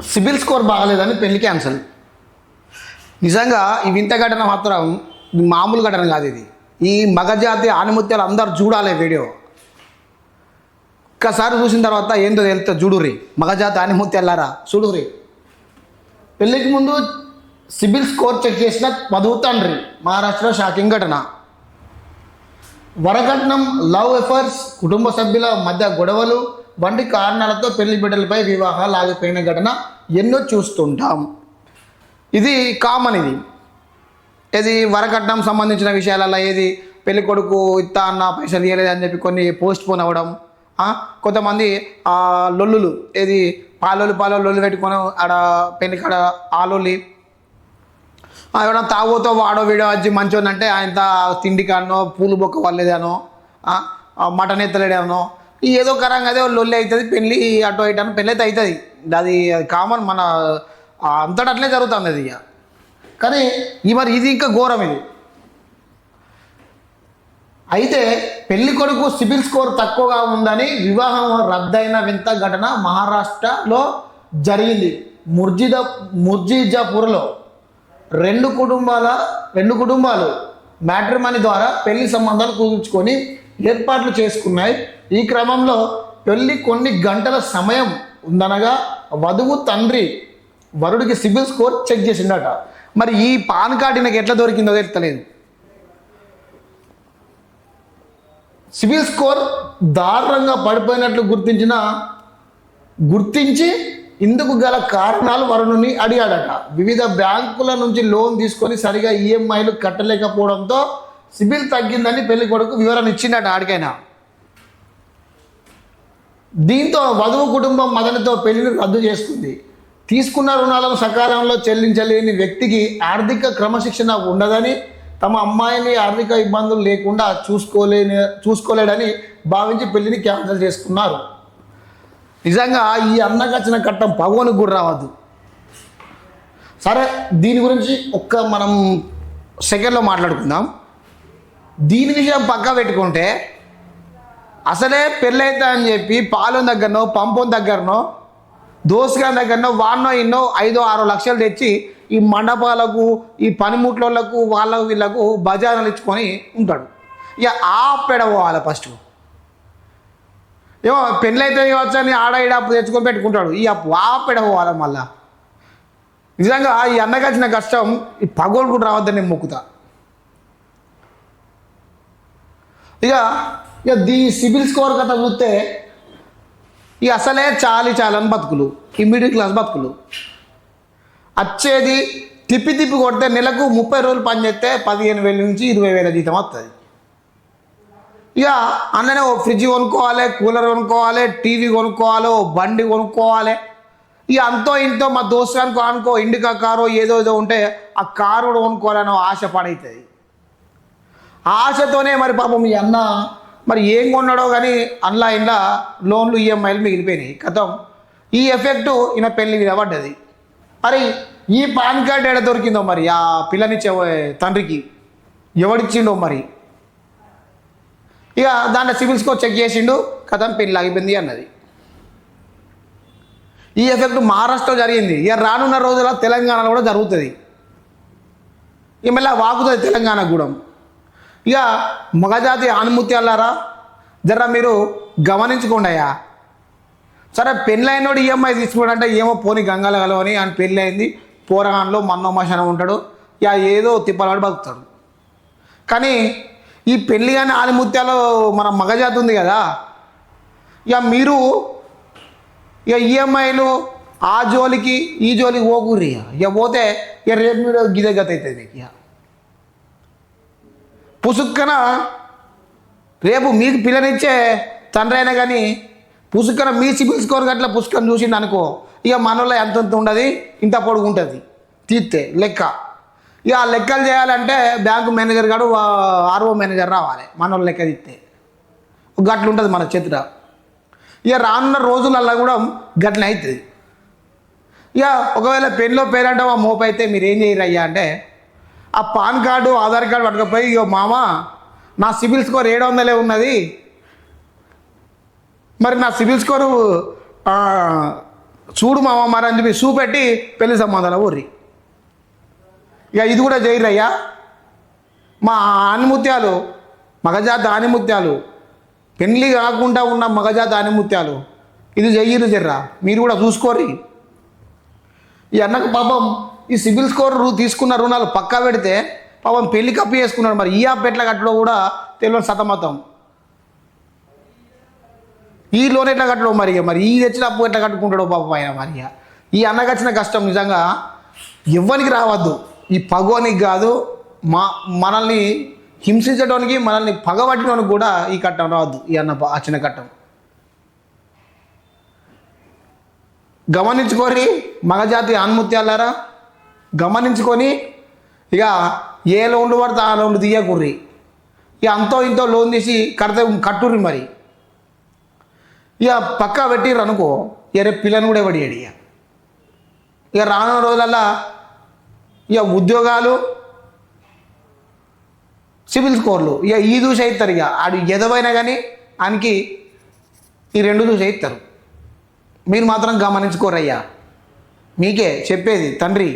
CIBIL score బాగలేదని పెళ్ళి cancel. నిజంగా ఈ వింత ఘటన మాత్రం మామూలు ఘటన కాదు ఇది. ఈ మగజాతి ఆనిమత్యాలు అందరు చూడాలి వీడియో. ఒక్కసారి చూసిన తర్వాత ఏందో తెలుస్తా చూడురి మగజాతి ఆనిముత్యాలారా చూడురి పెళ్ళికి ముందు సిబిల్ స్కోర్ చెక్ చేసిన వధువు తండ్రి. మహారాష్ట్రలో షాకింగ్ ఘటన. వరకట్నం లవ్ ఎఫర్స్ కుటుంబ సభ్యుల మధ్య గొడవలు వంటి కారణాలతో పెళ్ళి బిడ్డలపై వివాహాలు ఆగిపోయిన ఘటన ఎన్నో చూస్తుంటాం. ఇది కామన్ ఇది. ఇది వరకట్నం సంబంధించిన విషయాలలో ఏది పెళ్ళి కొడుకు ఇత్తా అన్న పైసలు ఇవ్వలేదు అని చెప్పి కొన్ని పోస్ట్ పోన్ అవ్వడం కొంతమంది లొల్లులు ఏది పాలోలు పాలోలు లొల్లు పెట్టుకొని ఆడ పెళ్ళి కాడ ఆలోలి. ఎవడో తాగుతో వాడో వీడో వచ్చి మంచోని అంటే ఆయన తిండి కాడనో పూలు బొక్క వల్లేదానో మటన్ ఎత్తలేడానో ఏదో కరంగా అదే లొల్లి అవుతుంది పెళ్ళి అటు ఇటు అని పెళ్ళి అయితే అవుతుంది. అది కామన్ మన అంతటా అట్లే జరుగుతుంది అది ఇక. కానీ ఈ మరి ఇది ఇంకా ఘోరం ఇది. అయితే పెళ్ళి కొడుకు సిబిల్ స్కోర్ తక్కువగా ఉందని వివాహం రద్దయిన వింత ఘటన మహారాష్ట్రలో జరిగింది. ముర్జిద ముర్జిజాపూర్లో రెండు కుటుంబాల రెండు కుటుంబాలు మ్యాట్రిమనీ ద్వారా పెళ్ళి సంబంధాలు కుదుర్చుకొని ఏర్పాట్లు చేసుకున్నాయి. ఈ క్రమంలో పెళ్ళి కొన్ని గంటల సమయం ఉందనగా వధువు తండ్రి వరుడికి సిబిల్ స్కోర్ చెక్ చేసిండట. మరి ఈ పాన్ కార్డు నాకు ఎట్లా దొరికిందో తెలుస్తలేదు సిబిల్ స్కోర్ దారుణంగా పడిపోయినట్లు గుర్తించిన గుర్తించి ఇందుకు గల కారణాలు వరుణుని అడిగాడట. వివిధ బ్యాంకుల నుంచి లోన్ తీసుకొని సరిగా ఈఎంఐలు కట్టలేకపోవడంతో సిబిల్ తగ్గిందని పెళ్ళి కొడుకు వివరణ ఇచ్చిండట ఆడికైనా. దీంతో వధువు కుటుంబం మదనతో పెళ్ళిని రద్దు చేసుకుంది తీసుకున్న రుణాలను సకాలంలో చెల్లించలేని వ్యక్తికి ఆర్థిక క్రమశిక్షణ ఉండదని తమ అమ్మాయిని ఆర్థిక ఇబ్బందులు లేకుండా చూసుకోలేని చూసుకోలేడని భావించి పెళ్ళిని క్యాన్సిల్ చేసుకున్నారు. నిజంగా ఈ అన్నకు కట్టం పగోనికి కూడా రావద్దు. సరే దీని గురించి ఒక్క మనం సెకండ్లో మాట్లాడుకుందాం. దీని విషయం పక్కా పెట్టుకుంటే అసలే పెళ్ళైతే అని చెప్పి పాలెం దగ్గరనో పంపం దగ్గరనో దోసుగారి దగ్గరనో వాన్నో ఎన్నో ఐదో ఆరో లక్షలు తెచ్చి ఈ మండపాలకు ఈ పనిముట్లకు వాళ్ళకు వీళ్ళకు బజార్లు ఇచ్చుకొని ఉంటాడు. ఇక ఆ పెడ పోవాలి ఫస్ట్. ఏమో పెళ్ళైతే వచ్చని అని ఆడ ఈడ అప్పు తెచ్చుకొని పెట్టుకుంటాడు. ఈ అప్పు ఆ పెడ పోవాలి మళ్ళా. నిజంగా ఈ అన్నకి వచ్చిన కష్టం ఈ పగోడు రావద్దని నేను మొక్కుతా. ఇక ఇక దీ సిబిల్ స్కోర్ కథ చూస్తే ఇక అసలే చాలి చాలని బతుకులు ఈ మిడిల్ క్లాస్ బతుకులు. వచ్చేది తిప్పి తిప్పి కొడితే నెలకు ముప్పై రోజులు పని చేస్తే పదిహేను వేల నుంచి ఇరవై వేల జీతం వస్తుంది ఇక అన్ననే ఓ ఫ్రిడ్జ్ కొనుక్కోవాలి కూలర్ కొనుక్కోవాలి టీవీ కొనుక్కోవాలి ఓ బండి కొనుక్కోవాలి. ఇక అంతో ఇంతో మా దోస్తు అనుకో అనుకో ఇండికా కారో ఏదో ఏదో ఉంటే ఆ కారు కూడా కొనుక్కోవాలని ఆశ పడవుతుంది ఆశతోనే మరి పాపం ఈ అన్న మరి ఏం కొన్నాడో కానీ అన్లా ఇంట్లో లోన్లు ఈఎంఐలు మిగిలిపోయినాయి. కథం. ఈ ఎఫెక్ట్ ఈయన పెళ్ళి మీద పడ్డది. మరి ఈ పాన్ కార్డ్ ఎక్కడ దొరికిందో మరి? ఆ పిల్లనిచ్చే తండ్రికి. ఎవడిచ్చిండో మరి? ఇక దాంట్లో సివిల్ స్కోర్ చెక్ చేసిండు. కథం పెళ్ళి ఆగిపోయింది అన్నది. ఈ ఎఫెక్ట్ మహారాష్ట్రలో జరిగింది. ఇక రానున్న రోజుల్లో తెలంగాణలో కూడా జరుగుతుంది. ఇక మళ్ళీ వాగుతుంది తెలంగాణ కూడా ఇక మగజాతి ఆనుమత్యాలారా జర మీరు గమనించుకోండి అయ్యా సరే పెళ్ళైనోడు ఈఎంఐ తీసుకోడంటే ఏమో పోని గంగల కలవని అని పెళ్ళి అయింది పోరగాన్లో మన్నోమశనం ఉంటాడు ఇక ఏదో తిప్పలవాడు బతుకుతాడు. కానీ ఈ పెళ్ళి కానీ ఆలిముత్యాలు మన మగజాతి ఉంది కదా ఇక మీరు ఇక ఈఎంఐలు ఆ జోలికి ఈ జోలికి పోకూరి ఇక పోతే ఇక రేపు మీరు గిదగత అవుతుంది ఇక. పుసుక్కన రేపు మీకు పిల్లనిచ్చే తండ్రి అయినా కానీ పుసుక్కన మీ సిబిల్ స్కోర్ గట్ల పుసుకం చూసిండు అనుకో ఇక మనలో ఎంత ఎంత ఉండదు ఇంత పొడుగు ఉంటుంది. తీస్తే లెక్క. ఇక ఆ లెక్కలు చేయాలంటే బ్యాంకు మేనేజర్ గారు ఆర్ఓ మేనేజర్ రావాలి మనోళ్ళు లెక్క తీస్తే గట్లు ఉంటుంది మన చేతిలో. ఇక రానున్న రోజులల్లో కూడా గట్ల అవుతుంది ఇక ఒకవేళ పెన్లో పేరంటే మోపు అయితే మీరు ఏం చేయరు అయ్యా అంటే ఆ పాన్ కార్డు ఆధార్ కార్డు పట్టుకపోయి ఇగో మామ నా సిబిల్ స్కోర్ ఏడు వందలే ఉన్నది. మరి నా సిబిల్ స్కోరు చూడు మామ మరి అని చెప్పి చూపెట్టి పెళ్ళి సంబంధాల ఊర్రి. ఇక ఇది కూడా చేయరయ్యా మా ఆనిముత్యాలు మగజాత ఆనిముత్యాలు పెండ్లి కాకుండా ఉన్న మగజాత ఆనిముత్యాలు ఇది చెయ్యరు జర్రా. మీరు కూడా చూసుకోరి ఈ అన్నకు పాపం ఈ సిబిల్ స్కోర్ రు- తీసుకున్న రుణాలు పక్కా పెడితే పాపం పెళ్ళి కప్పి చేసుకున్నాడు. మరి ఈ అప్పు ఎట్లా కట్టడో కూడా తెలియని సతమతం. ఈ లోన్ ఎట్లా కట్టడో మరి ఇక మరి ఈ తెచ్చిన అప్పు ఎట్లా కట్టుకుంటాడో పాపం ఆయన మరి ఇక. ఈ అన్నగచ్చిన కష్టం నిజంగా ఎవ్వనికి రావద్దు. ఈ పగోనికి కాదు మా మనల్ని హింసించడానికి మనల్ని పగబట్టడానికి కూడా ఈ కట్టం రావద్దు. ఈ అన్న ఆ చిన్న కట్టం. గమనించుకోరి మగజాతి ఆన్ముత్యాలారా? గమనించుకొని ఇక ఏ లోన్లు పడితే ఆ లోన్లు తీయకుర్రి. ఇక అంతో ఇంతో లోన్ తీసి కడితే కట్టుర్రి మరి. ఇక పక్కా పెట్టిర్రు అనుకో ఇక రేపు పిల్లని కూడా పడియాడు ఇక ఇక రానున్న రోజులల్లా ఇక ఉద్యోగాలు సివిల్ స్కోర్లు ఇక ఈ దూసి అవుతారు ఇక. ఆడు ఎదవైనా కానీ ఆయనకి ఈ రెండు దూసి అవుతారు మీరు మాత్రం గమనించుకోరయ్యా. మీకే చెప్పేది తండ్రి